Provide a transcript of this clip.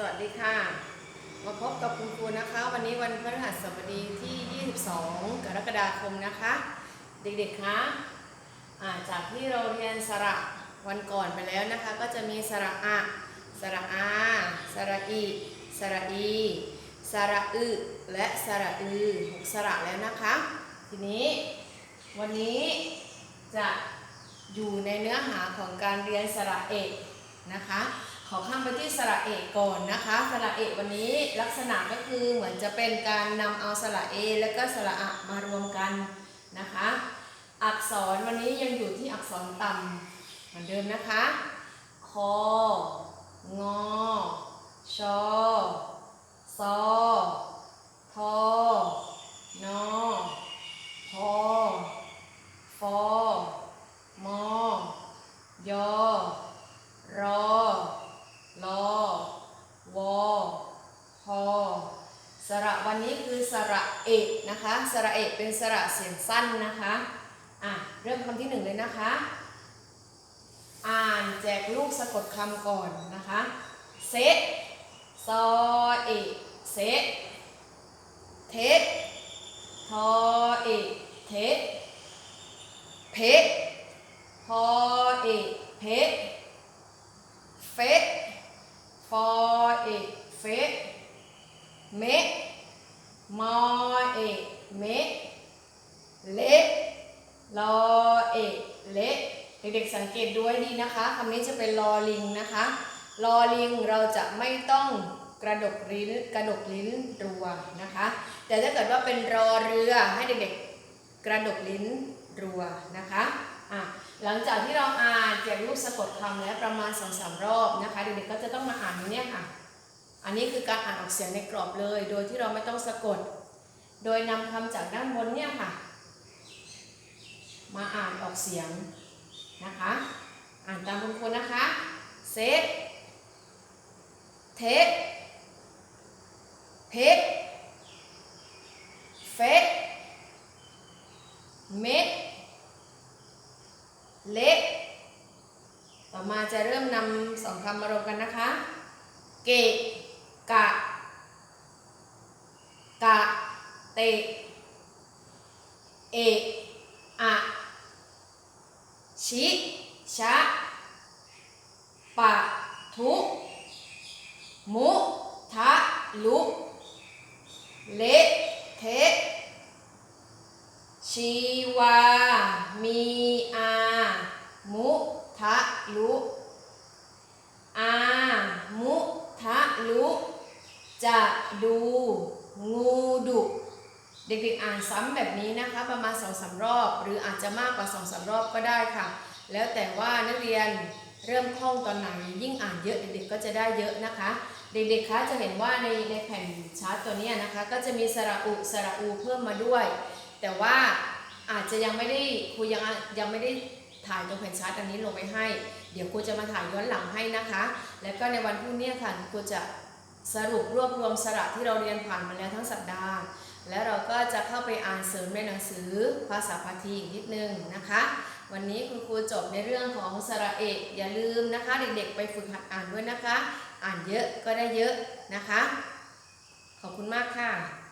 สวัสดีค่ะ มาพบกับคุณครูนะคะ วันนี้วันพฤหัสบดีที่ 22 กรกฎาคมนะคะ เด็กๆคะอ่าจากที่เราเรียนสระวันก่อนไปแล้วนะคะ ก็จะมีสระอะสระอาสระอีสระอีสระอึและสระอือหกสระแล้วนะคะ ทีนี้วันนี้จะอยู่ในเนื้อหาของการเรียนสระเอกนะคะ ขอข้ามไปที่สระเอกก่อนนะคะ สระเอกวันนี้ลักษณะก็คือเหมือนจะเป็นการนำเอาสระเอและก็สระอะมารวมกันนะคะ อักษรวันนี้ยังอยู่ที่อักษรต่ำเหมือนเดิมนะคะ คอ งอ ชอ ซอ ทอนอพอ ฟอ มอ ยอ รอ ลอ วอ พอ สระวันนี้คือสระเอกนะคะ สระเอกเป็นสระเสียงสั้นนะคะ อะ เริ่มคำที่หนึ่งเลยนะคะ อ่านแจกลูกสะกดคำก่อนนะคะ เซตซอเอกเซตเททอเอกเทเพชพอเอกเพเฟสฟอเอกเฟส เมะมอเอเมะเละลอเอเละเด็กๆสังเกตด้วยดีนะคะคำนี้จะเป็นลอลิงนะคะลอลิงเราจะไม่ต้องกระดกลิ้นกระดกลิ้นรัวนะคะ แต่ถ้าเกิดว่าเป็นรอเรือให้เด็กๆกระดกลิ้นรัวนะคะอะหลังจากที่เราอ่านแจกลูกสะกดคำแล้วประมาณสองสามรอบนะคะเด็กๆก็จะต้องมาอ่านเนี่ยค่ะ อันนี้คือการอ่านออกเสียงในกรอบเลย โดยที่เราไม่ต้องสะกด โดยนำคำจากด้านบนเนี่ยค่ะ มาอ่านออกเสียงนะคะ อ่านตามคุณครูนะคะเซตเทสเพชเฟสเม็ดเละต่อมาจะเริ่มนำสองคำมารวมกันนะคะ เกะกะ กะ เตะเอะอะชิชะปะทุมุทะลุเละเทะชีวา มีอา มุทะลุอา มุทะลุ จะดู งูดุ เด็กๆอ่านซ้ำแบบนี้นะคะประมาณสองสารอบ หรืออาจจะมากกว่าสองสารอบก็ได้ค่ะ แล้วแต่ว่านักเรียนเริ่มท่องตอนไหนยิ่งอ่านเยอะเด็กๆก็จะได้เยอะนะคะ เด็กๆคะจะเห็นว่าในในแผ่นชาร์ตตัวนี้นะคะ ก็จะมีสระอุสระอูเพิ่มมาด้วย แต่ว่าอาจจะยังไม่ได้ครูยังยังไม่ได้ถ่ายตรงแผ่นชาร์ตอันนี้ลงไว้ให้ เดี๋ยวครูจะมาถ่ายย้อนหลังให้นะคะ แล้วก็ในวันพรุ่งนี้ค่ะครูจะสรุปรวบรวมสระที่เราเรียนผ่านมาแล้วทั้งสัปดาห์ แล้วเราก็จะเข้าไปอ่านเสริมในหนังสือภาษาพาทีอีกนิดนึงนะคะ วันนี้คุณครูจบในเรื่องของสระเอกอย่าลืมนะคะ เด็กๆไปฝึกหัดอ่านด้วยนะคะ อ่านเยอะก็ได้เยอะนะคะ ขอบคุณมากค่ะ